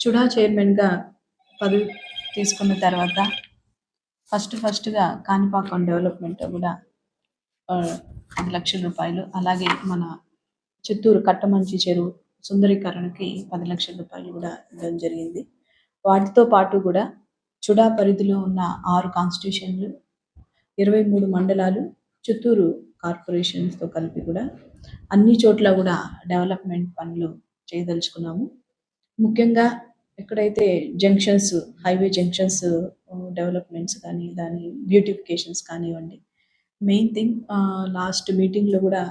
చుడా చైర్మన్గా పదవి తీసుకున్న తర్వాత ఫస్ట్ ఫస్ట్గా కాణిపాకం డెవలప్మెంట్ కూడా పది లక్షల రూపాయలు అలాగే మన చిత్తూరు కట్టమంచి చెరువు సుందరీకరణకి పది లక్షల రూపాయలు కూడా ఇవ్వడం జరిగింది. వాటితో పాటు కూడా చుడా పరిధిలో ఉన్న ఆరు కాన్స్టిట్యూషన్లు ఇరవై మూడు మండలాలు చిత్తూరు కార్పొరేషన్స్తో కలిపి కూడా అన్ని చోట్ల కూడా డెవలప్మెంట్ పనులు చేయదలుచుకున్నాము. ముఖ్యంగా ఎక్కడైతే జంక్షన్స్ హైవే జంక్షన్స్ డెవలప్మెంట్స్ కానీ దాని బ్యూటిఫికేషన్స్ కానివ్వండి. మెయిన్ థింగ్ లాస్ట్ మీటింగ్లో కూడా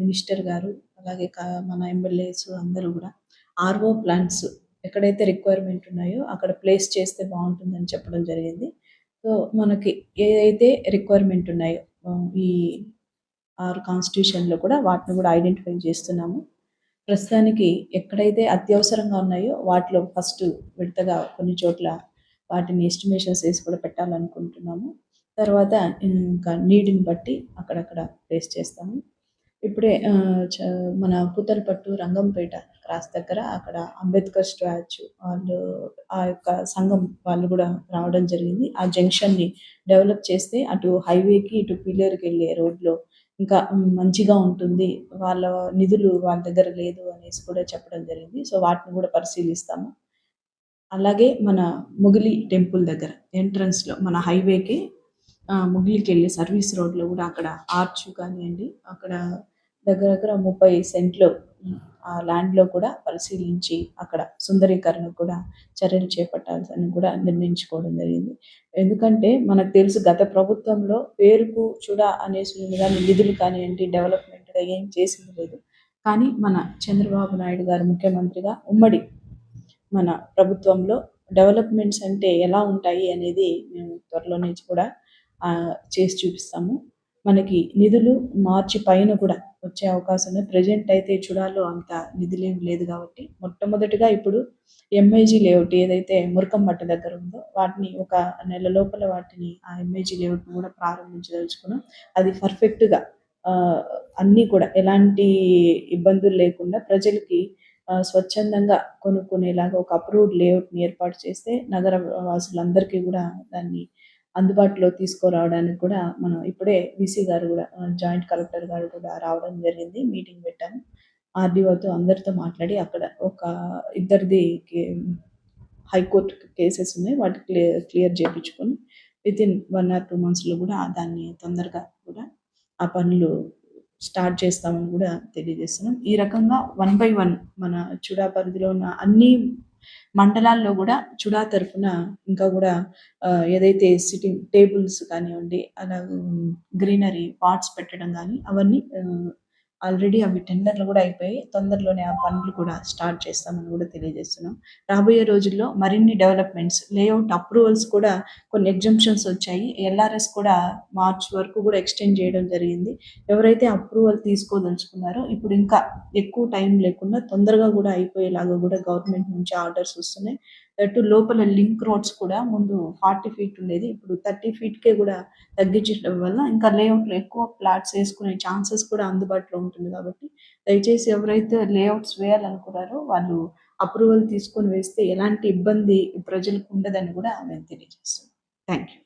మినిస్టర్ గారు అలాగే మన ఎమ్మెల్యేస్ అందరూ కూడా ఆర్ఓ ప్లాంట్స్ ఎక్కడైతే రిక్వైర్మెంట్ ఉన్నాయో అక్కడ ప్లేస్ చేస్తే బాగుంటుందని చెప్పడం జరిగింది. సో మనకి ఏదైతే రిక్వైర్మెంట్ ఉన్నాయో ఈ ఆరు కాన్స్టిట్యూషన్లో కూడా వాటిని కూడా ఐడెంటిఫై చేస్తున్నాము. ప్రస్తుతానికి ఎక్కడైతే అత్యవసరంగా ఉన్నాయో వాటిలో ఫస్ట్ విడతగా కొన్ని చోట్ల వాటిని ఎస్టిమేషన్స్ వేసి కూడా పెట్టాలనుకుంటున్నాము. తర్వాత ఇంకా నీటిని బట్టి అక్కడక్కడ ప్లేస్ చేస్తాము. ఇప్పుడే ఆ, చ- మన పుతలపట్టు రంగంపేట క్రాస్ దగ్గర అక్కడ అంబేద్కర్ స్టాచ్యూ వాళ్ళు ఆ యొక్క సంఘం వాళ్ళు కూడా రావడం జరిగింది. ఆ జంక్షన్ని డెవలప్ చేస్తే అటు హైవేకి ఇటు పిల్లర్కి వెళ్ళే రోడ్లో ఇంకా మంచిగా ఉంటుంది. వాళ్ళ నిధులు వాళ్ళ దగ్గర లేదు అనేసి కూడా చెప్పడం జరిగింది. సో వాటిని కూడా పరిశీలిస్తాము. అలాగే మన ముగిలి టెంపుల్ దగ్గర ఎంట్రన్స్లో మన హైవేకి ముగిలికి వెళ్ళే సర్వీస్ రోడ్లో కూడా అక్కడ ఆర్చ్ కానివ్వండి అక్కడ దగ్గర దగ్గర ముప్పై సెంట్లు ఆ ల్యాండ్లో కూడా పరిశీలించి అక్కడ సుందరీకరణ కూడా చర్యలు చేపట్టాల్సి కూడా నిర్ణయించుకోవడం జరిగింది. ఎందుకంటే మనకు తెలుసు గత ప్రభుత్వంలో పేరుకు చూడ అనేసి కానీ నిధులు కానివ్వండి డెవలప్మెంట్గా ఏం చేసింది లేదు. కానీ మన చంద్రబాబు నాయుడు గారు ముఖ్యమంత్రిగా ఉమ్మడి మన ప్రభుత్వంలో డెవలప్మెంట్స్ అంటే ఎలా ఉంటాయి అనేది మేము త్వరలోనే కూడా చేసి చూపిస్తాము. మనకి నిధులు మార్చి పైన కూడా వచ్చే అవకాశం ఉంది. ప్రజెంట్ అయితే చూడాలో అంత నిధులేం లేదు కాబట్టి మొట్టమొదటిగా ఇప్పుడు ఎంఐజీ లేఅవుట్ ఏదైతే మురకంబట్ట దగ్గర ఉందో వాటిని ఒక నెల లోపల వాటిని ఆ ఎంఐజీ లేఅవుట్ని కూడా ప్రారంభించదలుచుకున్నాం. అది పర్ఫెక్ట్గా అన్నీ కూడా ఎలాంటి ఇబ్బందులు లేకుండా ప్రజలకి స్వచ్ఛందంగా కొనుక్కునేలాగా ఒక అప్రూవ్డ్ లేఅవుట్ని ఏర్పాటు చేస్తే నగర వాసులందరికీ కూడా దాన్ని అందుబాటులో తీసుకురావడానికి కూడా మనం ఇప్పుడే వీసీ గారు కూడా జాయింట్ కలెక్టర్ గారు కూడా రావడం జరిగింది మీటింగ్ పెట్టాము ఆర్డీఓతో అందరితో మాట్లాడి అక్కడ ఒక ఇద్దరిది హైకోర్టు కేసెస్ ఉన్నాయి వాటి క్లియర్ క్లియర్ చేయించుకొని within one or two మంత్స్లో కూడా దాన్ని తొందరగా కూడా ఆ పనులు స్టార్ట్ చేస్తామని కూడా తెలియజేస్తున్నాం. ఈ రకంగా వన్ బై వన్ మన చుడా పరిధిలో ఉన్న అన్ని మండలాల్లో కూడా చుడా తరఫున ఇంకా కూడా ఏదైతే సిట్టింగ్ టేబుల్స్ కానివ్వండి అలా గ్రీనరీ పార్ట్స్ పెట్టడం కానీ అవన్నీ ఆల్రెడీ అవి టెండర్లు కూడా అయిపోయి తొందరలోనే ఆ పనులు కూడా స్టార్ట్ చేస్తామని కూడా తెలియజేస్తున్నాం. రాబోయే రోజుల్లో మరిన్ని డెవలప్మెంట్స్ లేఅవుట్ అప్రూవల్స్ కూడా కొన్ని ఎగ్జంప్షన్స్ వచ్చాయి. ఎల్ఆర్ఎస్ కూడా మార్చ్ వరకు కూడా ఎక్స్టెండ్ చేయడం జరిగింది. ఎవరైతే అప్రూవల్ తీసుకోదలుచుకున్నారో ఇప్పుడు ఇంకా ఎక్కువ టైం లేకుండా తొందరగా కూడా అయిపోయేలాగా కూడా గవర్నమెంట్ నుంచి ఆర్డర్స్ వస్తున్నాయి. అటు లోపల లింక్ రోడ్స్ కూడా ముందు ఫార్టీ ఫీట్ ఉండేది. ఇప్పుడు థర్టీ ఫీట్కే కూడా తగ్గించడం వల్ల ఇంకా లేఅవుట్లో ఎక్కువ ప్లాట్స్ వేసుకునే ఛాన్సెస్ కూడా అందుబాటులో ఉంటుంది కాబట్టి దయచేసి ఎవరైతే లేఅవుట్స్ వేయాలనుకున్నారో వాళ్ళు అప్రూవల్ తీసుకొని వేస్తే ఎలాంటి ఇబ్బంది ప్రజలకు ఉండదని కూడా మేము తెలియజేస్తున్నాం. Thank you